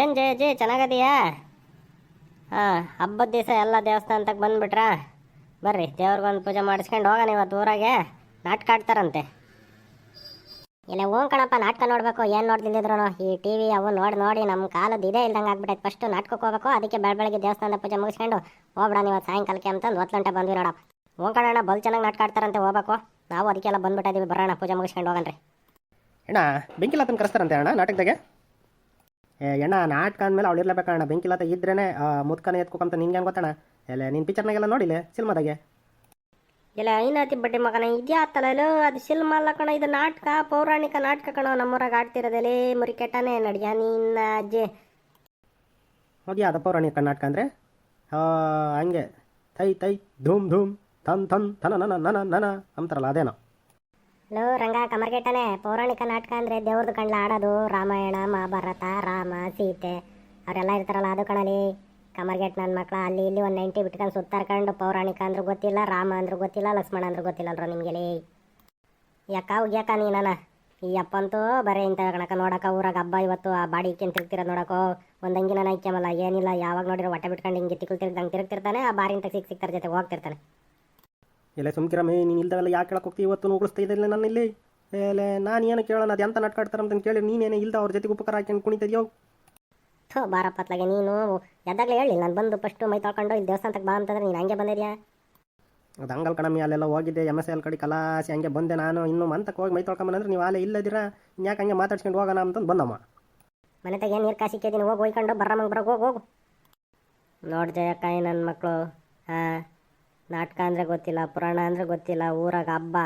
ಏನು ಜಯ ಜಯ, ಚೆನ್ನಾಗದೀಯಾ? ಹಾಂ, ಹಬ್ಬದ ದಿವಸ ಎಲ್ಲ ದೇವಸ್ಥಾನಕ್ಕೆ ಬಂದುಬಿಟ್ರಾ? ಬರ್ರಿ, ದೇವ್ರಿಗೊಂದು ಪೂಜೆ ಮಾಡಿಸ್ಕೊಂಡು ಹೋಗೋಣ ಇವತ್ತು ಊರಾಗೆ. ನಾಟಕ ಆಡ್ತಾರಂತೆ. ಇಲ್ಲ ಹೋಗ್ ಕಣಪ್ಪ, ನಾಟಕ ನೋಡಬೇಕು, ಏನು ನೋಡ್ತಿದ್ರು ಈ ಟಿ ವಿ ಅವು ನೋಡಿ ನೋಡಿ ನಮ್ಮ ಕಾಲದ ಇದೇ ಇಲ್ದಂಗೆ ಆಗ್ಬಿಟ್ಟೈತೆ ಫಸ್ಟ್ ನಾಟಕಕ್ಕೆ ಹೋಗ್ಬೇಕು, ಅದಕ್ಕೆ ಬೆಳ ಬೆಳಗ್ಗೆ ದೇವಸ್ಥಾನದ ಪೂಜೆ ಮುಗಿಸ್ಕೊಂಡು ಹೋಗ್ಬಿಡೋಣ ಇವತ್ತು ಸಾಯಂಕಾಲಕ್ಕೆ ಅಂತಂದು ಹೊತ್ತು ಗಂಟೆ ಬಂದ್ವಿ ನೋಡಪ್ಪ. ಕಣಣ್ಣ, ಬಲ್ ಚೆನ್ನಾಗಿ ನಾಟಕ ಆಡ್ತಾರಂತೆ, ಹೋಗ್ಬೇಕು. ನಾವು ಅದಕ್ಕೆಲ್ಲ ಬಂದ್ಬಿಟ್ಟಿದ್ದೀವಿ ಬರೋಣ, ಪೂಜೆ ಮುಗಿಸ್ಕೊಂಡು ಹೋಗಣ್ರಿ. ಅಣ್ಣ ಬೆಂಕಿಲಾತನ ಕರೆಸ್ತಾರಂತೆ ಅಣ್ಣ, ನಾಟಕದಾಗೆ? ಏ ಅಣ್ಣ ನಾಟಕ ಅಂದಮೇಲೆ ಅವಳು ಇರ್ಲೇಬೇಕಣ್ಣ ಬೆಂಕಿಲಾತ ಇದ್ರೇ ಮುದ್ಕನೆ ಎತ್ಕೋಕಂತ ನಿನ್ಗೆ ಹೆಂಗೆ ಗೊತ್ತಣ್ಣ? ಎಲ್ಲ ನಿನ್ನ ಪಿಕ್ಚರ್ನಾಗೆಲ್ಲ ನೋಡಿಲ್ಲ ಸಿನಿಮಾದಾಗೆ? ಇಲ್ಲ ಐನಾತಿ ಬಡ್ಡಿ ಮಗನ ಇದ್ಯಾತಲ್ಲ ಅದು ಸಿನಿಮಾ ಅಲ್ಲ ಕಣ ಇದು ನಾಟಕ ಪೌರಾಣಿಕ ನಾಟಕ ಕಣ. ನಮ್ಮೂರಾಗ ಆಡ್ತಿರೋದಲ್ಲಿ ಮುರಿ ಕೆಟ್ಟನೆ ನಡಿಯ ನಿನ್ನ ಅಜ್ಜಿ. ಹೋಗಿ ಅದು ಪೌರಾಣಿಕ ನಾಟಕ ಅಂದರೆ? ಹಂಗೆ. ತೈ ತೈ ಧೂಮ್ ಧೂಮ್ ತನ್ ತನ್ ತನ ನನ ನನ ನನ ಅಂತಾರಲ್ಲ ಅದೇನೋ. ಲೋ ರಂಗ, ಕಮರ್ಗೆಟ್ಟನೆ. ಪೌರಾಣಿಕ ನಾಟಕ ಅಂದ್ರೆ ದೇವ್ರದ್ದು ಕಣ್ಲ ಆಡೋದು. ರಾಮಾಯಣ, ಮಹಾಭಾರತ, ರಾಮ, ಸೀತೆ. ಅವರೆಲ್ಲ ಇರ್ತಾರಲ್ಲ, ಅದು ಕಣಲಿ. ಕಮರ್ಗೆಟ್ ನನ್ನ ಮಕ್ಳ, ಅಲ್ಲಿ ಇಲ್ಲಿ ಒಂದು ನೈಂಟಿ ಬಿಟ್ಕೊಂಡು ಸುತ್ತಾರ್ಕೊಂಡು ಪೌರಾಣಿಕ ಅಂದ್ರೂ ಗೊತ್ತಿಲ್ಲ, ರಾಮ ಅಂದ್ರೂ ಗೊತ್ತಿಲ್ಲ, ಲಕ್ಷ್ಮಣ ಅಂದ್ರೂ ಗೊತ್ತಿಲ್ಲಲ್ರೋ ನಿಮ್ಗೆಲಿ. ಯಾಕ ಉಗ್ಯಾಕ ನೀನನ ಈ ಅಪ್ಪಂತೂ ಬರೀ ಇಂಥ ಕಣಕ ನೋಡಕ ಊರಾಗ ಹಬ್ಬ ಇವತ್ತು, ಆ ಬಾಡಿ ಇಕ್ಕಿನ ತಿರುಗ್ತಿರೋದು ನೋಡಕೋ. ಒಂದು ಅಂಗಿನ ಏನಿಲ್ಲ, ಯಾವಾಗ ನೋಡಿರೋ ಹೊಟ್ಟೆ ಬಿಟ್ಕೊಂಡು ಹಿಂಗೆ ತಿಕ್ಕಲ್ ತಿರುಗ್ದಂಗೆ ತಿರುಗ್ತಿರ್ತಾನೆ, ಆ ಬಾರಿಂತ ಸಿಕ್ ಸಿಕ್ತಾರ ಜೊತೆ ಹೋಗ್ತಿರ್ತಾನೆ. ಎಲ್ಲ ಸುಮ್ಕಿರಮ್ಮೆ ನೀನು ಇಲ್ದವೆಲ್ಲ ಯಾಕೆ ಕೇಳಕ್ಕೆ ಹೋಗ್ತೀವಿ ಇವತ್ತು ಉಳಿಸ್ತಾ ಇದ್ದಿಲ್ಲ ನನ್ನ ಇಲ್ಲಿ ಏಲೆ ನಾನು ಏನು ಕೇಳೋಣ ಅದು ಎಂತ ನಾಟ್ಕಾಡ್ತಾರೆ ಅಂತ ಕೇಳಿ ನೀನೇನೇ ಇಲ್ದ ಅವ್ರ ಜೊತೆಗೆ ಉಪಕಾರ ಹಾಕೊಂಡು ಕುಣಿತಿದ್ಯೋ? ಥೋ ಬಾರಪ್ಪತ್ಲಾಗೆ ನೀನು ಎದ್ದಾಗಲೇ ಹೇಳಿ ನಾನು ಬಂದು ಫಸ್ಟ್ ಮೈ ತೊಳ್ಕೊಂಡು ಇಲ್ಲಿ ದೇವಸ್ಥಾನಕ್ಕೆ ಬಾ ಅಂತಂದ್ರೆ ನೀನು ಹಂಗೆ ಬಂದಿದ್ಯಾ? ಅದು ಹಂಗಲ್ ಕಣಮ್ಮಿ ಅಲ್ಲೆಲ್ಲ ಹೋಗಿದ್ದೆ ಎಂ ಎಸ್ ಎಲ್ ಕಡೆ ಕಲಾಸಿ ಹಂಗೆ ಬಂದೆ ನಾನು ಇನ್ನು ಮಂತಕ್ಕೆ ಹೋಗಿ ಮೈ ತೊಳ್ಕೊಂಬಂದ್ರೆ ನೀವು ಅಲ್ಲೇ ಇಲ್ಲದಿರ ಯಾಕೆ ಹಂಗೆ ಮಾತಾಡ್ಸ್ಕೊಂಡು ಹೋಗೋಣ ಅಂತಂದು ಬಂದಮ್ಮ. ಮನೆ ತಗ ನೀರು ಕಾಸಿಕ್ಕಿದ್ದೀನಿ ಹೋಗಿ ಹೋಯ್ಕೊಂಡು ಬರ್ರಮ್ಮಂಗೆ ಬರೋಕೆ ಹೋಗಿ ಹೋಗು. ನೋಡಿ ಕಾಯಿ ನನ್ನ ಮಕ್ಕಳು ಹಾಂ. ನಾಟಕ ಅಂದರೆ ಗೊತ್ತಿಲ್ಲ, ಪುರಾಣ ಅಂದರೆ ಗೊತ್ತಿಲ್ಲ, ಊರಾಗ ಹಬ್ಬ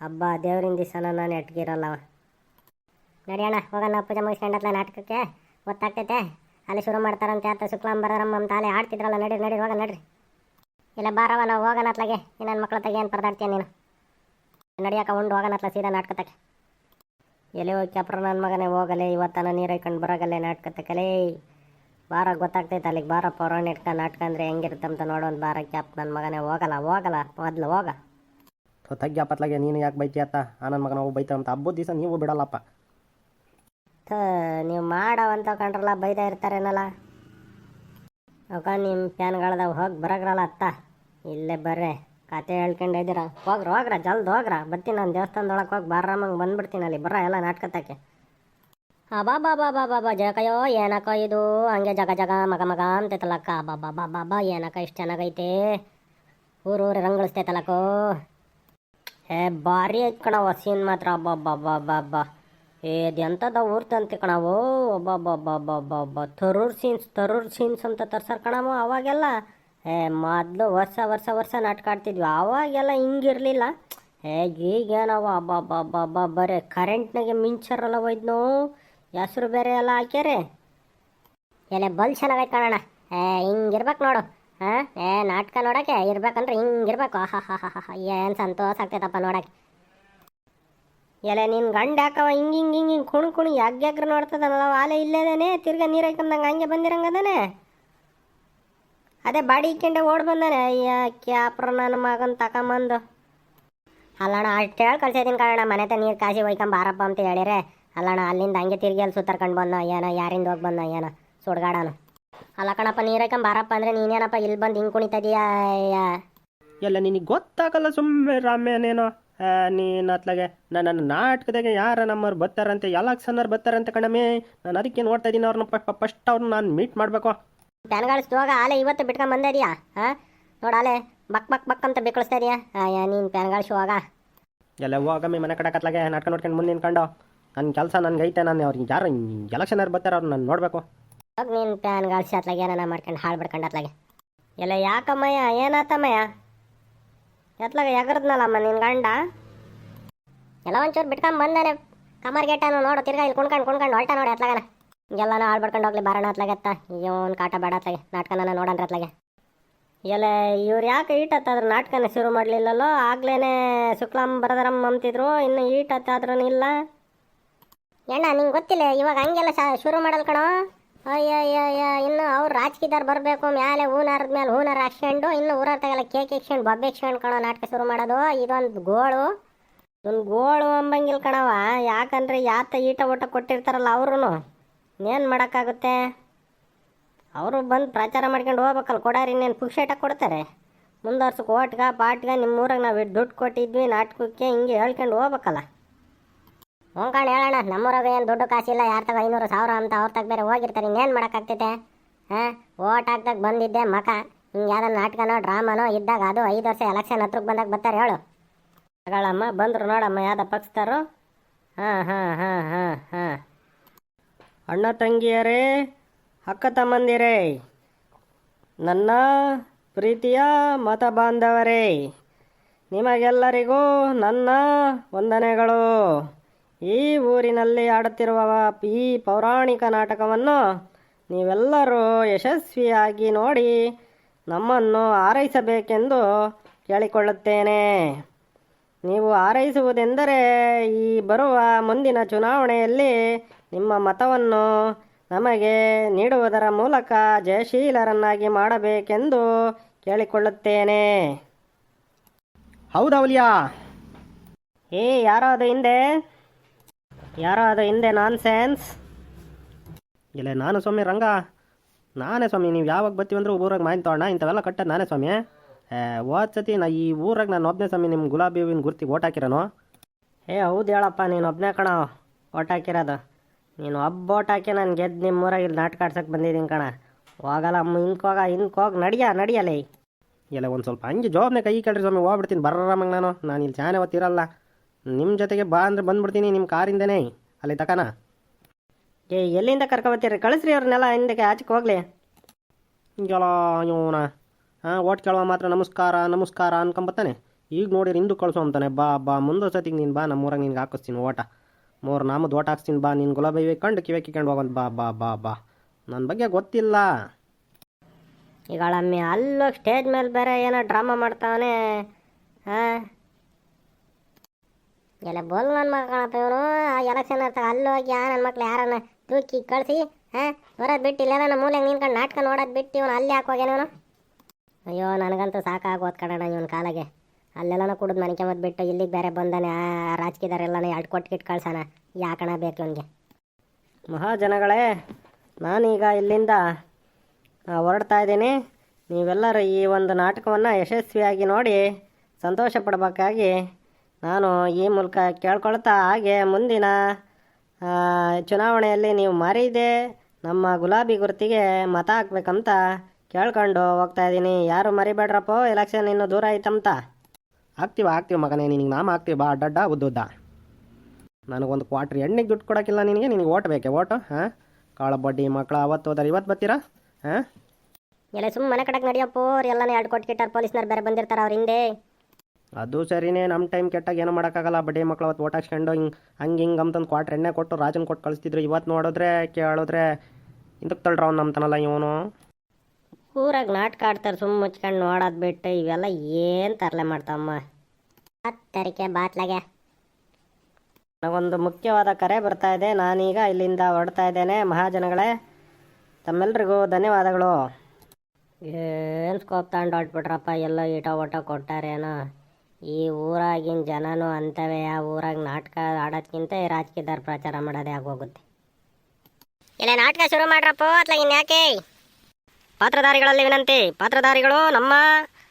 ಹಬ್ಬ ದೇವ್ರಿನ ದಿವಸ ನಾನು ನೆಟ್ಗಿರಲ್ಲ ನಡೆಯೋಣ ಹೋಗೋಣ ಪೂಜೆ ಮುಗಿಸ್ಕೊಂಡತ್ಲ ನಾಟಕಕ್ಕೆ. ಗೊತ್ತಾಗ್ತೈತೆ, ಅಲ್ಲಿ ಶುರು ಮಾಡ್ತಾರಂತೆ, ಆತ ಶುಕ್ಲಾಂಬರಮ್ಮ ಅಂತ ಅಲ್ಲಿ ಆಡ್ತಿದ್ರಲ್ಲ ನಡಿ ನಡಿ ಹೋಗೋಣ ನಡ್ರಿ. ಇಲ್ಲ ಬಾರವ ನಾವು ಹೋಗೋಣ ಅತ್ಲಾಗೆ. ನನ್ನ ಮಕ್ಳ ತಗೆ ಏನು ಪರದಾಡ್ತೀಯ ನೀನು? ನಡಿಯಾಕ ಉಂಡು ಹೋಗೋಣತ್ಲ ಸೀದಾ ನಾಟಕಕ್ಕೆ. ಎಲ್ಲಿ ಹೋಗಿ ನನ್ನ ಮಗನೇ, ಹೋಗಲೇ, ಇವತ್ತನ ನೀರು ಹಾಕೊಂಡು ಬರೋಗಲ್ಲೇ ನಾಟಕ ಬಾರ ಗೊತ್ತಾಗ್ತೈತೆ ಅಲ್ಲಿಗೆ ಬಾರ ಪೌರಾಣಿಕ ನಾಟಕ ಅಂದರೆ ಹೆಂಗಿರುತ್ತಂತ ನೋಡೋನ್ ಬಾರ ಕ್ಯಾಪ್ ನನ್ನ ಮಗನೇ ಹೋಗಲ್ಲ ಹೋಗಲ್ಲ ಮೊದ್ಲು ಹೋಗ. ಸೊ ತಗ್ಗ್ಯಾಪತ್ಲಾಗೆ ನೀನು ಯಾಕೆ ಬೈತೀಯತ್ತ ಆ ನನ್ನ ಮಗನ ಹೋಗಿ ಬೈತಾರಂತ ಹಬ್ಬದ ದಿವಸ ನೀವು ಬಿಡಲ್ಲಪ್ಪ. ಥ ನೀವು ಮಾಡವಂತ ಕಂಡ್ರಲ್ಲ ಬೈತಾ ಇರ್ತಾರೇನಲ್ಲ? ಅವಕ ನಿಮ್ಮ ಫ್ಯಾನ್ಗಳದಾವ ಹೋಗಿ ಬರಗ್ರಲ್ಲ ಅತ್ತ. ಇಲ್ಲೇ ಬರ್ರೆ ಕತೆ ಹೇಳ್ಕೊಂಡು ಇದ್ದೀರ. ಹೋಗ್ರ ಹೋಗ್ರ ಜಲ್ದ್ ಹೋಗ್ರ. ಬರ್ತೀನಿ ನಾನು ದೇವಸ್ಥಾನದೊಳಗೆ ಹೋಗಿ ಬಾರಮ್ಮಂಗೆ ಬಂದ್ಬಿಡ್ತೀನಿ ಅಲ್ಲಿ. ಬರ್ರ ಎಲ್ಲ ನಾಟಕತ್ತಕ್ಕೆ. ಬಾ ಬಾ ಬಾ ಬಾ ಬಾ ಬಾ ಜಕಯೋ ಏನಕ್ಕ ಇದು ಹಂಗೆ ಜಗ ಜಗ ಮಗ ಮಗ ಅಂತ ತಲಕ ಬಾ ಬಾ ಏನಕ್ಕ ಇಷ್ಟು ಚೆನ್ನಾಗೈತೆ ಊರು ಊರು ರಂಗಳಿಸ್ತೈತಲ್ಲಕ್ಕೋ ಏ ಭಾರಿ ಐತೆ ಕಣವ ಸೀನ್ ಮಾತ್ರ ಅಬ್ಬಬ್ಬಬ್ಬಬ್ಬಬ್ಬ ಏದ್ ಎಂಥದ ಊರ್ ತಂತಿ ಕಣವು ಒಬ್ಬಬ್ಬಬ್ಬಬ್ಬಬ್ಬ ತರೂರ್ ಸೀನ್ಸ್ ತರೂರ್ ಸೀನ್ಸ್ ಅಂತ ತರ್ಸಾರ ಕಣವು ಅವಾಗೆಲ್ಲ ಏ ಮೊದಲು ವರ್ಷ ವರ್ಷ ವರ್ಷ ನಾಟಕ ಆಡ್ತಿದ್ವಿ ಅವಾಗೆಲ್ಲ ಹಿಂಗಿರಲಿಲ್ಲ ಏ ಈಗೇನವ ಅಬ್ಬಬ್ಬಬ್ಬಬ್ಬ ಬರೇ ಕರೆಂಟ್ನಾಗೆ ಮಿಂಚರಲ್ಲ ಒಯ್ದ್ನು ಹೆಸ್ರು ಬೇರೆ ಎಲ್ಲ ಹಾಕ್ಯಾರೆ. ಎಲೆ ಬಲ್ ಚೆನ್ನಾಗೈತೆ ಕಾಣೋಣ ಏ, ಹಿಂಗಿರ್ಬೇಕು ನೋಡು. ಹಾಂ ಏ, ನಾಟಕ ನೋಡೋಕೆ ಇರ್ಬೇಕಂದ್ರೆ ಹಿಂಗಿರ್ಬೇಕು. ಹಾ ಹಾ ಹಾ ಏನು ಸಂತೋಷ ಆಗ್ತೈತಪ್ಪ ನೋಡೋಕೆ ಎಲೆ ನಿನ್ನ ಗಂಡ ಯಾಕವ ಹಿಂಗೆ ಹಿಂಗೆ ಹಿಂಗೆ ಹಿಂಗೆ, ಕುಣ್, ಕುಣಿ ಯಾಗ್ಯಾಗ್ರ ನೋಡ್ತದಲ್ಲ ಆಲೆ ಇಲ್ಲೇದೇನೆ ತಿರ್ಗಾ ನೀರು ಹಾಕೊಂಡಂಗೆ ಹಂಗೆ ಬಂದಿರಂಗದಾನೆ ಅದೇ ಬಾಡಿ ಇಕ್ಕಂಡೆ ಓಡಿ ಬಂದಾನೆ. ಅಯ್ಯ ಕ್ಯಾಪ್ರ ನನ್ನ ಮಗನ ತಗೊಂಬಂದು ಅಲ್ಲಣ್ಣ, ಅಷ್ಟು ಹೇಳಿ ಕಳ್ಸಿದ್ದೀನಿ ಕಾರಣ ಮನೆ ತ ನೀರು ಕಾಸಿ ಒಯ್ಕೊಂಬಾರಪ್ಪ ಅಂತ ಹೇಳಿರೆ. ಅಲ್ಲಣ್ಣ ಅಲ್ಲಿಂದ ಹಂಗೆ ತಿರುಗಿ ಅಲ್ಲಿ ಸುತ್ತರ್ಕೊಂಡು ಬಂದ ಏನೋ ಯಾರಿಂದ ಹೋಗಿ ಬಂದ ಏನೋ ಸುಡ್ಗಾಡನು. ಅಲ್ಲ ಕಣಪ್ಪ ನೀರು ಹಾಕೊಂಡ್ ಬಾರಪ್ಪ ಅಂದ್ರೆ ನೀನೇನಪ್ಪ ಇಲ್ಲಿ ಬಂದು ಹಿಂಗೆ ಕುಣಿತದೀಯ ಎಲ್ಲ ನಿನಗೆ ಗೊತ್ತಾಗಲ್ಲ ಸುಮ್ಮನೆ ರಾಮ್ಯನೇನೋ. ನೀನು ಅತ್ಲಾಗೆ ನಾನು ನನ್ನ ನಾಟಕದಾಗೆ ಯಾರ ನಮ್ಮವ್ರು ಬರ್ತಾರಂತೆ ಎಲ್ಲ ಸಣ್ಣವ್ರು ಬರ್ತಾರಂತೆ ಕಣಮೆ ನಾನು ಅದಕ್ಕೆ ನೋಡ್ತಾ ಇದ್ದೀನಿ ಅವ್ರನ್ನ ಫಸ್ಟ್ ಅವ್ರನ್ನ ನಾನು ಮೀಟ್ ಮಾಡಬೇಕು. ಪ್ಯಾನ್ಗಳಿಸ್ತು ಹೋಗ ಆಲೆ ಇವತ್ತು ಬಿಟ್ಕೊಂಡು ಬಂದಿದ್ಯಾ ಹಾಂ ನೋಡಾಲೆ ಬಕ್ ಬಕ್ ಬಕ್ ಅಂತ ಬೇಕಳಿಸ್ತಾ ಇದೆಯಾ? ಅಯ್ಯ ನೀನು ಪ್ಯಾನ್ಗಳಿಸು ಹೋಗ. ಎಲ್ಲ ಹೋಗಮ್ಮಿ ಮನೆ ಕಡೆ ಕತ್ಲಾಗೆ ನಾಟ್ಕೊಂಡು ನೋಡ್ಕೊಂಡು ಮುಂದೆ ನಿಂತ್ಕೊಂಡು. ನನ್ನ ಕೆಲಸ ನನಗೆ ಐತೆ, ನಾನು ಅವ್ರಿಗೆ ಯಾರು ಎಲೆಕ್ಷನ್ ಯಾರು ಬರ್ತಾರೆ ಅವ್ರು ನಾನು ನೋಡಬೇಕು. ಹೋಗಿ ನೀನು ಪ್ಯಾನ್ಗಳಿಸಿ ಅತ್ಲಾಗೆ ಏನಾನ ಮಾಡ್ಕೊಂಡು ಹಾಳು ಬಿಡ್ಕೊಂಡು ಅತ್ಲಾಗೆ. ಎಲ್ಲ ಯಾಕಮ್ಮಯ್ಯ, ಏನಾತಮ್ಮಯ್ಯ? ಎತ್ಲಾಗ ಎಗರದ್ನಲ್ಲಮ್ಮ ನಿನ್ನ ಗಂಡ? ಎಲ್ಲ ಒಂಚೂರು ಬಿಟ್ಕೊಂಡು ಬಂದಾನೆ. ಕಮರ್ ಗೇಟನು ನೋಡು, ತಿರ್ಗಾ ಇಲ್ಲಿ ಕುಣ್ಕೊಂಡು ಕುಣ್ಕೊಂಡು ಹೊರಟ ನೋಡಿ ಅತ್ಲಾಗನ. ಎಲ್ಲನೂ ಹಾಳು ಬಿಡ್ಕೊಂಡು ಹೋಗ್ಲಿ ಬಾರಣ ಅತ್ಲಾಗೆ ಅತ್ತ ಇವನ್ ಕಾಟ ಬೇಡ ಅತ್ಲಾಗೆ. ನಾಟಕನ ನೋಡೋಣ ಅತ್ಲಾಗೆ. ಎಲ್ಲ ಇವ್ರು ಯಾಕೆ ಈಟತ್ತಾದ್ರ ನಾಟಕನ ಶುರು ಮಾಡಲಿಲ್ಲಲ್ಲೋ? ಆಗ್ಲೇ ಶುಕ್ಲಾಂ ಬರದರಮ್ಮ ಅಂತಿದ್ರು, ಇನ್ನು ಈಟತ್ತಾದ್ರೂ ಇಲ್ಲ. ಎಣ್ಣ ನಿಂಗೆ ಗೊತ್ತಿಲ್ಲ, ಇವಾಗ ಹಂಗೆಲ್ಲ ಶುರು ಮಾಡಲ್ ಕಣೋ? ಅಯ್ಯಯ್ಯಯ್ಯ, ಇನ್ನು ಅವ್ರು ರಾಜಕೀಯದವ್ರು ಬರಬೇಕು ಮೇಲೆ ಹೂನಾರದ ಮೇಲೆ ಹೂನಾರ ಹಾಕ್ಸ್ಕೊಂಡು, ಇನ್ನು ಊರ ತಗಲ್ಲ ಕೇಕ್ ಇಕ್ಸ್ಕೊಂಡು, ಬಬ್ಬೆ ಇಕ್ಸ್ಕೊಂಡು ಕಣೋ ನಾಟಕ ಶುರು ಮಾಡೋದು. ಇದೊಂದು ಗೋಳು. ಒಂದು ಗೋಳು ಅಂಬಂಗಿಲ್ಲ ಕಣವ ಯಾಕಂದರೆ ಯಾತ ಈಟ ಊಟ ಕೊಟ್ಟಿರ್ತಾರಲ್ಲ ಅವ್ರೂ ಏನು ಮಾಡೋಕ್ಕಾಗುತ್ತೆ? ಅವರು ಬಂದು ಪ್ರಚಾರ ಮಾಡ್ಕೊಂಡು ಹೋಗ್ಬೇಕಲ್ಲ, ಕೊಡಾರಿ ಇನ್ನೇನು ಪುಕ್ಷೇಟ ಕೊಡ್ತಾರೆ? ಮುಂದುವರ್ಸಕ್ಕೆ ಓಟ್ಗ, ಪಾಟ್ಗ ನಿಮ್ಮ ಊರಾಗ ನಾವು ದುಡ್ಡು ಕೊಟ್ಟಿದ್ವಿ, ನಾಟಕಕ್ಕೆ ಹಿಂಗೆ ಹೇಳ್ಕೊಂಡು ಹೋಗ್ಬೇಕಲ್ಲ. ಹೋಗ್ಕೊಂಡು ಹೇಳೋಣ ನಮ್ಮೂರಾಗ ಏನು ದುಡ್ಡು ಕಾಸಿಲ್ಲ ಯಾರು ತಗ ಐನೂರು ಸಾವಿರ ಅಂತ ಅವ್ರ ತಗ ಬೇರೆ ಹೋಗಿರ್ತಾರೆ, ಇನ್ನೇನು ಮಾಡೋಕ್ಕಾಗ್ತೈತೆ? ಹಾಂ? ಓಟ್ ಹಾಕ್ದಾಗ ಬಂದಿದ್ದೆ ಮಕ. ಹಿಂಗೆ ಯಾವ್ದಾರು ನಾಟಕನೋ, ಡ್ರಾಮಾನೋ ಇದ್ದಾಗ ಅದು ಐದು ವರ್ಷ ಎಲೆಕ್ಷನ್ ಹತ್ರಕ್ಕೆ ಬಂದಾಗ ಬರ್ತಾರೆ, ಹೇಳು. ತಗೊಳಮ್ಮ, ಬಂದರು ನೋಡಮ್ಮ ಯಾವ್ದು ಪಕ್ಷತಾರೋ ಹಾಂ ಹಾಂ ಹಾಂ ಹಾಂ ಹಾಂ. ಅಣ್ಣ ತಂಗಿಯರೇ, ಅಕ್ಕ ತಮ್ಮಂದಿರೇ, ನನ್ನ ಪ್ರೀತಿಯ ಮತ ಬಾಂಧವರೇ, ನಿಮಗೆಲ್ಲರಿಗೂ ನನ್ನ ವಂದನೆಗಳು. ಈ ಊರಿನಲ್ಲಿ ಆಡುತ್ತಿರುವ ಈ ಪೌರಾಣಿಕ ನಾಟಕವನ್ನು ನೀವೆಲ್ಲರೂ ಯಶಸ್ವಿಯಾಗಿ ನೋಡಿ ನಮ್ಮನ್ನು ಆರೈಸಬೇಕೆಂದು ಕೇಳಿಕೊಳ್ಳುತ್ತೇನೆ. ನೀವು ಆರೈಸುವುದೆಂದರೆ ಈ ಬರುವ ಮುಂದಿನ ಚುನಾವಣೆಯಲ್ಲಿ ನಿಮ್ಮ ಮತವನ್ನು ನಮಗೆ ನೀಡುವುದರ ಮೂಲಕ ಜಯಶೀಲರನ್ನಾಗಿ ಮಾಡಬೇಕೆಂದು ಕೇಳಿಕೊಳ್ಳುತ್ತೇನೆ. ಹೌದೌಲ್ಯ ಏ ಯಾರಾದ ಅದು ಹಿಂದೆ ಯಾರೋ ಅದು ಹಿಂದೆ ನಾನ್ ಸೆನ್ಸ್ ಇಲ್ಲ ನಾನು ಸ್ವಾಮಿ ರಂಗ. ನಾನೇ ಸ್ವಾಮಿ ನೀವು ಯಾವಾಗ ಬರ್ತೀವಿ ಅಂದ್ರೆ ಊರಾಗ ಮಾಯಿನ ತಗೋಣ ಇಂಥವೆಲ್ಲ ಕಟ್ಟೋದು ನಾನೇ ಸ್ವಾಮಿ. ಹೋದ ಸತಿ ನಾ ಈ ಊರಾಗ ನಾನು ಒಬ್ಬನೇ ಸ್ವಾಮಿ ನಿಮ್ಮ ಗುಲಾಬಿ ಹೂವಿನ ಗುರ್ತಿಗೆ ಓಟ್ ಹಾಕಿರೋನು. ಏ ಹೌದು ಹೇಳಪ್ಪ ನೀನು ಒಬ್ಬನೇ ಕಣ ಓಟ್ ಹಾಕಿರೋದು. ನೀನು ಒಬ್ಬ ಓಟ್ ಹಾಕಿ ನಾನು ಗೆದ್ದು ನಿಮ್ಮ ಊರಾಗ ಇಲ್ಲಿ ನಾಟಕ ಆಡ್ಸಕ್ಕೆ ಬಂದಿದ್ದೀನಿ ಕಣ. ಹೋಗಲ್ಲ ಹಿಂಕೋಗ ಹಿಂಕೋಗಿ ನಡಿಯ ನಡಿಯಲೇ. ಇಲ್ಲ ಒಂದು ಸ್ವಲ್ಪ ಹಂಗೆ ಜೋಬ್ನೇ ಕೈ ಕೇಳ್ರಿ ಸ್ವಾಮಿ ಹೋಗ್ಬಿಡ್ತೀನಿ ಬರ್ರಮ್ಮಂಗೆ ನಾನು ನಾನು ಇಲ್ಲಿ ಚಾನೆ ಹೊತ್ತಿರಲ್ಲ ನಿಮ್ಮ ಜೊತೆಗೆ ಬಾ ಅಂದ್ರೆ ಬಂದ್ಬಿಡ್ತೀನಿ ನಿಮ್ಮ ಕಾರಿಂದನೇ. ಅಲ್ಲಿ ತಕನ. ಏ ಎಲ್ಲಿಂದ ಕರ್ಕೊಬತ್ತೀರಿ? ಕಳಿಸ್ರಿ ಅವ್ರನ್ನೆಲ್ಲ ಹಿಂದಕ್ಕೆ ಆಚೆಗೆ ಹೋಗ್ಲಿ. ಹಿಂಗೆಲ್ಲ ಇವನ ಹಾಂ ಓಟ್ ಕೇಳುವ ಮಾತ್ರ ನಮಸ್ಕಾರ ನಮಸ್ಕಾರ ಅನ್ಕೊಂಬತ್ತಾನೆ. ಈಗ ನೋಡಿರಿ ಹಿಂದೂ ಕಳಿಸು ಅಂತಾನೆ. ಬಾ ಬಾ ಮುಂದೆ ಸತಿಗೆ ನೀನು ಬಾ ನಮ್ಮೂರಾಗ ನಿನ್ಗೆ ಹಾಕಿಸ್ತೀನಿ ಓಟ. ಮೂರು ನಾಮದ ಓಟ್ ಹಾಕ್ಸ್ತೀನಿ ಬಾ ನೀನು ಗುಲಾಬಿ ಕಂಡು ಕಿವೆ ಕಿಕೊಂಡು ಹೋಗಂತ ಬಾ ಬಾ ಬಾ ಬಾ. ನನ್ನ ಬಗ್ಗೆ ಗೊತ್ತಿಲ್ಲ. ಈಗಳಮ್ಮಿ ಅಲ್ಲೋಗಿ ಸ್ಟೇಜ್ ಮೇಲೆ ಬೇರೆ ಏನೋ ಡ್ರಾಮಾ ಮಾಡ್ತಾವನೆ. ಹಾಂ? ಎಲ್ಲ ಬೋಲ್ ನನ್ನ ಮಗ ಕಾಣಪ್ಪ ಇವನು. ಎಲೆಕ್ಷನ್ ಇರ್ತಾಗ ಅಲ್ಲಿ ಹೋಗಿ ಆ ನನ್ನ ಮಕ್ಳು ಯಾರನ್ನ ತೂಕಿ ಕಳಿಸಿ ಹಾಂ ಬರೋದು ಬಿಟ್ಟು ಇಲ್ಲೆಲ್ಲ ನಮ್ಮ ಮೂಲೆಗೆ ನಿಂತ್ಕೊಂಡು ನಾಟಕ ನೋಡೋದು ಬಿಟ್ಟು ಇವನು ಅಲ್ಲಿ ಯಾಕೆ ಹೋಗ್ಯಾನ ಇವನು? ಅಯ್ಯೋ ನನಗಂತೂ ಸಾಕಾಗೋದು ಕಣಣ ಇವನ ಕಾಲಗೆ. ಅಲ್ಲೆಲ್ಲನೂ ಕುಡಿದು ಮನೆ ಬಿಟ್ಟು ಇಲ್ಲಿಗೆ ಬೇರೆ ಬಂದಾನೆ ಆ ರಾಜಕೀಯದಾರೆಲ್ಲ ಎರಡು ಕೊಟ್ಟಿಟ್ಟು ಕಳ್ಸಾನ. ಯಾಕಣ ಬೇಕು ಇವನಿಗೆ? ಮಹಾಜನಗಳೇ ನಾನೀಗ ಇಲ್ಲಿಂದ ಆ, ಹೊರಡ್ತಾ ಇದ್ದೀನಿ. ನೀವೆಲ್ಲರೂ ಈ ಒಂದು ನಾಟಕವನ್ನು ಯಶಸ್ವಿಯಾಗಿ ನೋಡಿ ಸಂತೋಷ ಪಡಬೇಕಾಗಿ ನಾನು ಈ ಮೂಲಕ ಕೇಳ್ಕೊಳ್ತಾ ಹಾಗೆ ಮುಂದಿನ ಚುನಾವಣೆಯಲ್ಲಿ ನೀವು ಮಾರಿದೆ ನಮ್ಮ ಗುಲಾಬಿ ಗುರುತಿಗೆ ಮತ ಹಾಕ್ಬೇಕಂತ ಕೇಳ್ಕೊಂಡು ಹೋಗ್ತಾ ಇದ್ದೀನಿ. ಯಾರು ಮರಿಬೇಡ್ರಪ್ಪ ಎಲೆಕ್ಷನ್ ಇನ್ನೂ ದೂರ ಐತಂತ ಆಗ್ತೀವ ಆಗ್ತೀವಿ ಮಗನೇ ನಿನಗೆ ನಾಮ ಆಗ್ತೀವಿ ಬಾ ಅಡ್ಡಡ್ಡ ಉದ್ದುದ್ದ ನನಗೊಂದು ಕ್ವಾಟ್ರ್ ಎಣ್ಣೆಗೆ ದುಡ್ಡು ಕೊಡೋಕ್ಕಿಲ್ಲ ನಿನಗೆ ನಿನಗೆ ಓಟ್ ಬೇಕೆ? ಓಟು ಹಾಂ? ಕಾಳ ಬಡ್ಡಿ ಮಕ್ಕಳ ಅವತ್ತು ಹೋದಾರೆ ಇವತ್ತು ಬರ್ತೀರಾ? ಹಾಂ? ಎಲ್ಲ ಸುಮ್ಮನೆ ಮನೆ ಕಡೆಗೆ ನಡಿಯಪ್ಪೋ ಎಲ್ಲನೇ ಎರಡು ಕೊಟ್ಟಿಟ್ಟಾರ ಪೊಲೀಸ್ನವ್ರು ಬೇರೆ ಬಂದಿರ್ತಾರೆ ಅವ್ರ ಹಿಂದೆ. ಅದು ಸರಿನೇ ನಮ್ಮ ಟೈಮ್ ಕೆಟ್ಟಾಗ ಏನು ಮಾಡೋಕ್ಕಾಗಲ್ಲ. ಬಡ್ಡಿ ಮಕ್ಕಳು ಅವತ್ತು ಓಟ್ ಹಾಕ್ಸ್ಕೊಂಡು ಹಿಂಗೆ ಹಂಗೆ ಹಿಂಗೆ ಅಂತಂದು ಕ್ವಾಟ್ರ್ ಎಣ್ಣೆ ಕೊಟ್ಟು ರಾಜನ್ ಕೊಟ್ಟು ಕಳಿಸ್ತಿದ್ರು. ಇವತ್ತು ನೋಡಿದ್ರೆ ಕೇಳಿದ್ರೆ ಇಂದಕ್ಕೆ ತಳ್ರ ಅವ್ನು ನಂಬ್ತಾನಲ್ಲ ಇವನು. ಊರಾಗ ನಾಟಕ ಆಡ್ತಾರೆ ಸುಮ್ಮ ಮುಚ್ಕೊಂಡು ನೋಡೋದು ಬಿಟ್ಟು ಇವೆಲ್ಲ ಏನು ತರಲೆ ಮಾಡ್ತಾವಮ್ಮ. ಹತ್ತರಿಕೆ ಬಾತ್ಲಾಗೆ ನನಗೊಂದು ಮುಖ್ಯವಾದ ಕರೆ ಬರ್ತಾ ಇದೆ. ನಾನೀಗ ಇಲ್ಲಿಂದ ಹೊರಡ್ತಾ ಇದ್ದೇನೆ. ಮಹಾಜನಗಳೇ ತಮ್ಮೆಲ್ರಿಗೂ ಧನ್ಯವಾದಗಳು. ಏನು ಸ್ಕೋಪ್ ತಗೊಂಡು ಹೊಟ್ಬಿಟ್ರಪ್ಪ ಎಲ್ಲ ಈಟ ಓಟ ಕೊಟ್ಟಾರೇನೋ. ಈ ಊರಾಗಿನ ಜನನೂ ಅಂತವೇ. ಆ ಊರಾಗ ನಾಟಕ ಆಡೋದ್ಕಿಂತ ಈ ಪ್ರಚಾರ ಮಾಡೋದೇ ಆಗೋಗುತ್ತೆ. ಇಲ್ಲ ನಾಟಕ ಶುರು ಮಾಡ್ರಪ್ಪ, ಅತ್ಲ ಇನ್ಯಾಕೆ ಪಾತ್ರಧಾರಿಗಳಲ್ಲಿ ವಿನಂತಿ. ಪಾತ್ರಧಾರಿಗಳು ನಮ್ಮ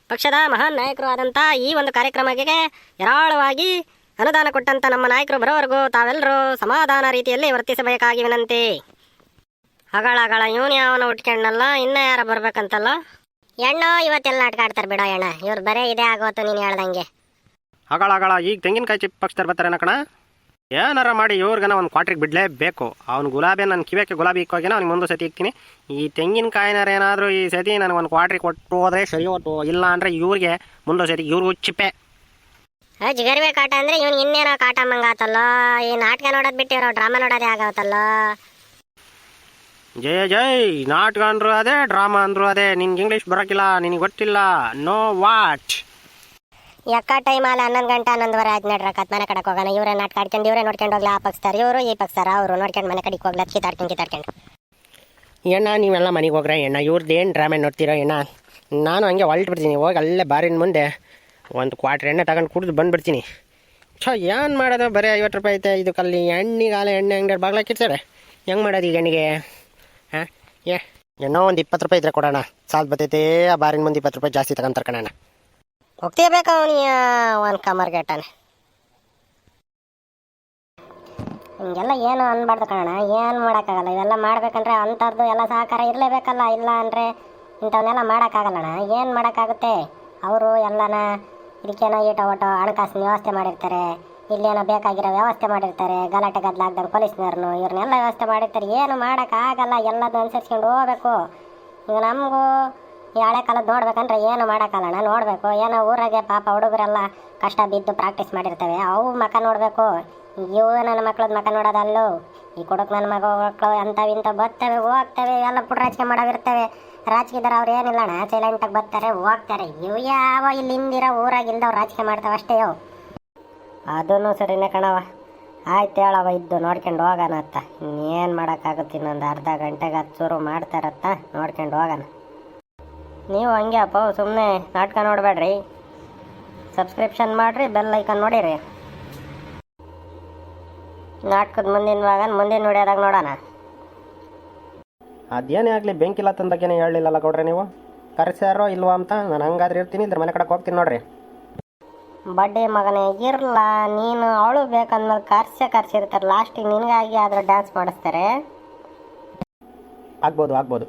ಪಕ್ಷದ ಮಹಾನ್ ನಾಯಕರು ಆದಂಥ ಈ ಒಂದು ಕಾರ್ಯಕ್ರಮಕ್ಕೆ ಹೇರಾಳವಾಗಿ ಅನುದಾನ ಕೊಟ್ಟಂಥ ನಮ್ಮ ನಾಯಕರು ಬರೋವರೆಗೂ ತಾವೆಲ್ಲರೂ ಸಮಾಧಾನ ರೀತಿಯಲ್ಲಿ ವರ್ತಿಸಬೇಕಾಗಿ ವಿನಂತಿ. ಹಗಳ ಹಗಳ ಇವನು ಯಾವನ ಉಟ್ಕೊಂಡಲ್ಲ ಇನ್ನ ಯಾರ ಬರ್ಬೇಕಂತಲ್ಲ? ಹೆಣ್ಣು ಇವತ್ತೆಲ್ಲ ನಾಟಕ ಆಡ್ತಾರೆ ಬಿಡೋ ಎಣ್ಣ ಇವ್ರು ಬರೇ ಇದೇ ಆಗೋತು ನೀನು ಹೇಳ್ದಂಗೆ. ಹಗಳ ಅಗಳ ಈಗ ತೆಂಗಿನಕಾಯಿ ಚಿಪ್ ಪಕ್ಷದಲ್ಲಿ ಬರ್ತಾರೇನ ಕಣ? ಏನಾರ ಮಾಡಿ ಇವ್ರಿಗನ ಒಂದು ಕ್ವಾಟ್ರಿಗೆ ಬಿಡಲೇಬೇಕು. ಅವ್ನು ಗುಲಾಬಿ ನನ್ನ ಕಿವಿಯಕ್ಕೆ ಗುಲಾಬಿ ಇಕ್ಕೋಗಿನ ಅವ್ನಿಗೆ ಮುಂದೆ ಸತಿ ಇಕ್ತೀನಿ. ಈ ತೆಂಗಿನಕಾಯಿನಾರ ಏನಾದರೂ ಈ ಸತಿ ನನಗೆ ಒಂದು ಕ್ವಾಟ್ರಿ ಕೊಟ್ಟು ಹೋದ್ರೆ ಸರಿ ಹೋತು. ಇಲ್ಲ ಅಂದರೆ ಇವ್ರಿಗೆ ಮುಂದೆ ಸತಿ ಇವ್ರಿಗೂ ಚಿಪ್ಪೆ. ಜಿಗರ್ವೆ ಕಾಟ ಅಂದರೆ ಇವ್ನು ಇನ್ನೇನೋ ಕಾಟ ಮಂಗಾತಲ್ಲೋ ಈ ನಾಟಕ ನೋಡೋದು ಬಿಟ್ಟು ಇರೋ ಡ್ರಾಮಾ ನೋಡೋದೇ ಆಗತ್ತಲ್ಲೋ ಜಯ ಜೈ ನಾಟಕ ಅಂದ್ರೂ ಅದೇ ಡ್ರಾಮಾ ಅಂದ್ರೂ ಅದೇ. ನಿನ್ಗೆ ಇಂಗ್ಲೀಷ್ ಬರೋಕ್ಕಿಲ್ಲ ನಿನಗೆ ಗೊತ್ತಿಲ್ಲ. ನೋ ವಾಟ್ ಟೈಮ್ ಟೈಮಲ್ಲಿ ಹನ್ನೊಂದು ಗಂಟೆ, ಹನ್ನೊಂದುವರೆ ಆಯ್ತು ನಡ್ರ ಕತ್ ಮನೆ ಕಡೆ ಹೋಗೋಣ. ಇವರೇ ನಾಟಕ ಆಡ್ಕೊಂಡು ಇವರೇ ನೋಡ್ಕೊಂಡು ಹೋಗ್ಲಿ, ಆ ಪಕ್ಷದಾರ ಇವರು ಈ ಪಕ್ಷದಾರ ಅವರು ನೋಡ್ಕೊಂಡು ಮನೆ ಕಡೆಗೆ ಹೋಗ್ಲಿ ಕಿತಾಡ್ಕೊಂಡು ಕಿತಾಡ್ಕೊಂಡು ಎಣ್ಣ, ನೀವೆಲ್ಲ ಮನೆಗೆ ಹೋಗ್ರೆ ಎಣ್ಣ. ಇವ್ರದ್ದು ಏನು ಡ್ರಾಮೆ ನೋಡ್ತೀರೋ ಎಣ್ಣ? ನಾನು ಹಂಗೆ ಹೊಲ್ಟ್ಬಿಡ್ತೀನಿ ಹೋಗಿ ಅಲ್ಲೇ ಬಾರಿನ ಮುಂದೆ ಒಂದು ಕ್ವಾಟ್ರ್ ಎಣ್ಣೆ ತಗೊಂಡು ಕುಡಿದು ಬಂದುಬಿಡ್ತೀನಿ. ಛ, ಏನು ಮಾಡೋದು ಬರೀ ಐವತ್ತು ರೂಪಾಯಿ ಐತೆ ಇದಕ್ಕಲ್ಲಿ ಎಣ್ಣೆಗಾಲ, ಎಣ್ಣೆ ಅಂಗಡಿ ಬಾಗ್ಲಾಕಿರ್ತಾರೆ ಹೆಂಗೆ ಮಾಡೋದು ಈಗ ಹೆಣ್ಣಿಗೆ? ಹಾಂ? ಏ, ಎಣ್ಣೋ ಒಂದು ಇಪ್ಪತ್ತು ರೂಪಾಯಿ ಇದ್ರೆ ಕೊಡೋಣ. ಸಾಲ್ ಬತ್ತೈತೆ, ಆ ಬಾರಿನ ಮುಂದೆ ಇಪ್ಪತ್ತು ರೂಪಾಯಿ ಜಾಸ್ತಿ ತಗೊಂಡು ಹೋಗ್ತೀಯಬೇಕು ಅವನಿಯ ಒಂದು ಕಮರ್ ಗೇಟಾನೆ ಹಿಂಗೆಲ್ಲ ಏನು ಅನ್ಬಾರ್ದು ಕಣ ಏನು ಮಾಡೋಕ್ಕಾಗಲ್ಲ. ಇವೆಲ್ಲ ಮಾಡ್ಬೇಕಂದ್ರೆ ಅಂಥದ್ದು ಎಲ್ಲ ಸಹಕಾರ ಇರಲೇಬೇಕಲ್ಲ, ಇಲ್ಲ ಅಂದರೆ ಇಂಥವನ್ನೆಲ್ಲ ಮಾಡೋಕ್ಕಾಗಲ್ಲಣ್ಣ. ಏನು ಮಾಡೋಕ್ಕಾಗುತ್ತೆ? ಅವರು ಎಲ್ಲನ ಇದಕ್ಕೇನೋ ಈಟೋ ಓಟೋ ಹಣಕಾಸಿನ ವ್ಯವಸ್ಥೆ ಮಾಡಿರ್ತಾರೆ, ಇಲ್ಲೇನೋ ಬೇಕಾಗಿರೋ ವ್ಯವಸ್ಥೆ ಮಾಡಿರ್ತಾರೆ, ಗಲಾಟೆ ಗದ್ದಲಾಗ್ದಂಗೆ ಪೊಲೀಸ್ನವ್ರನ್ನು, ಇವ್ರನ್ನೆಲ್ಲ ವ್ಯವಸ್ಥೆ ಮಾಡಿರ್ತಾರೆ. ಏನು ಮಾಡೋಕ್ಕಾಗಲ್ಲ, ಎಲ್ಲದನ್ನು ಅನುಸರಿಸ್ಕೊಂಡು ಹೋಗ್ಬೇಕು. ಈಗ ನಮಗೂ ಈ ಹಳೆ ಕಾಲದ ನೋಡ್ಬೇಕಂದ್ರೆ ಏನು ಮಾಡೋಕ್ಕಲ್ಲಣ್ಣ ನೋಡಬೇಕು, ಏನೋ ಊರಾಗೆ ಪಾಪ ಹುಡುಗರೆಲ್ಲ ಕಷ್ಟ ಬಿದ್ದು ಪ್ರಾಕ್ಟೀಸ್ ಮಾಡಿರ್ತವೆ. ಅವು ಮಕ ನೋಡಬೇಕು. ಇವು ನನ್ನ ಮಕ್ಳದ್ ಮಕ ನೋಡೋದಲ್ಲೂ. ಈ ಕೊಡಕ್ಕೆ ನನ್ನ ಮಗ ಮಕ್ಕಳು ಅಂಥವು ಇಂಥವು ಬರ್ತವೆ, ಹೋಗ್ತವೆ, ಎಲ್ಲ ಪುಟ್ಟ ರಾಜಕೀಯ ಮಾಡೋವಿರ್ತವೆ ರಾಜಕೀಯದವ್ರು ಅವ್ರು ಏನಿಲ್ಲಣ್ಣ ಸೈಲೆಂಟಾಗಿ ಬರ್ತಾರೆ, ಹೋಗ್ತಾರೆ. ಇವು ಯಾವ ಇಲ್ಲಿ ಹಿಂದಿರೋ ಊರಾಗಿಂದ ಅವ್ರು ರಾಜಕೀಯ ಮಾಡ್ತಾವೆ ಅಷ್ಟೇ ಅದೂ ಸರಿನೇ ಕಣವ ಆಯ್ತು ಹೇಳವ ಇದ್ದು ನೋಡ್ಕೊಂಡು ಹೋಗೋಣ ಅತ್ತ. ಇನ್ನೇನು ಮಾಡೋಕ್ಕಾಗುತ್ತೆ ಇನ್ನೊಂದು ಅರ್ಧ ಗಂಟೆಗೆ ಹತ್ತು ಶುರು ಮಾಡ್ತಾರತ್ತ, ನೋಡ್ಕೊಂಡು ಹೋಗೋಣ. ನೀವು ಹಂಗೆ ಅಪ್ಪ ಸುಮ್ಮನೆ ನಾಟಕ ನೋಡಬೇಡ್ರಿ. ಸಬ್ಸ್ಕ್ರಿಪ್ಷನ್ ಮಾಡಿರಿ ಬೆಲ್ ಐಕನ್ ನೋಡಿರಿ. ನಾಟಕದ ಮುಂದಿನ ಭಾಗ ಮುಂದಿನ ನೋಡ್ಯಾದಾಗ ನೋಡೋಣ. ಅದೇನೇ ಆಗಲಿ ಬೆಂಕಿಲ್ಲ ತಂದಕ್ಕೇನೆ ಹೇಳಲಿಲ್ಲಲ್ಲ ಕೊಡ್ರಿ ನೀವು? ಕರೆಸ್ಯಾರೋ ಇಲ್ವಾ ಅಂತ? ನಾನು ಹಂಗಾದ್ರೆ ಇರ್ತೀನಿ ಇದ್ರ ಮನೆ ಕಡೆ ಹೋಗ್ತೀನಿ ನೋಡ್ರಿ. ಬಡ್ಡಿ ಮಗನೇ ಇರಲ್ಲ ನೀನು ಅವಳು ಬೇಕಂದ್ಮೇಲೆ ಕರ್ಸೆ ಕರ್ಸಿರ್ತಾರೆ. ಲಾಸ್ಟಿಗೆ ನಿನಗಾಗಿ ಆದ್ರೆ ಡ್ಯಾನ್ಸ್ ಮಾಡಿಸ್ತಾರೆ. ಆಗ್ಬೋದು ಆಗ್ಬೋದು.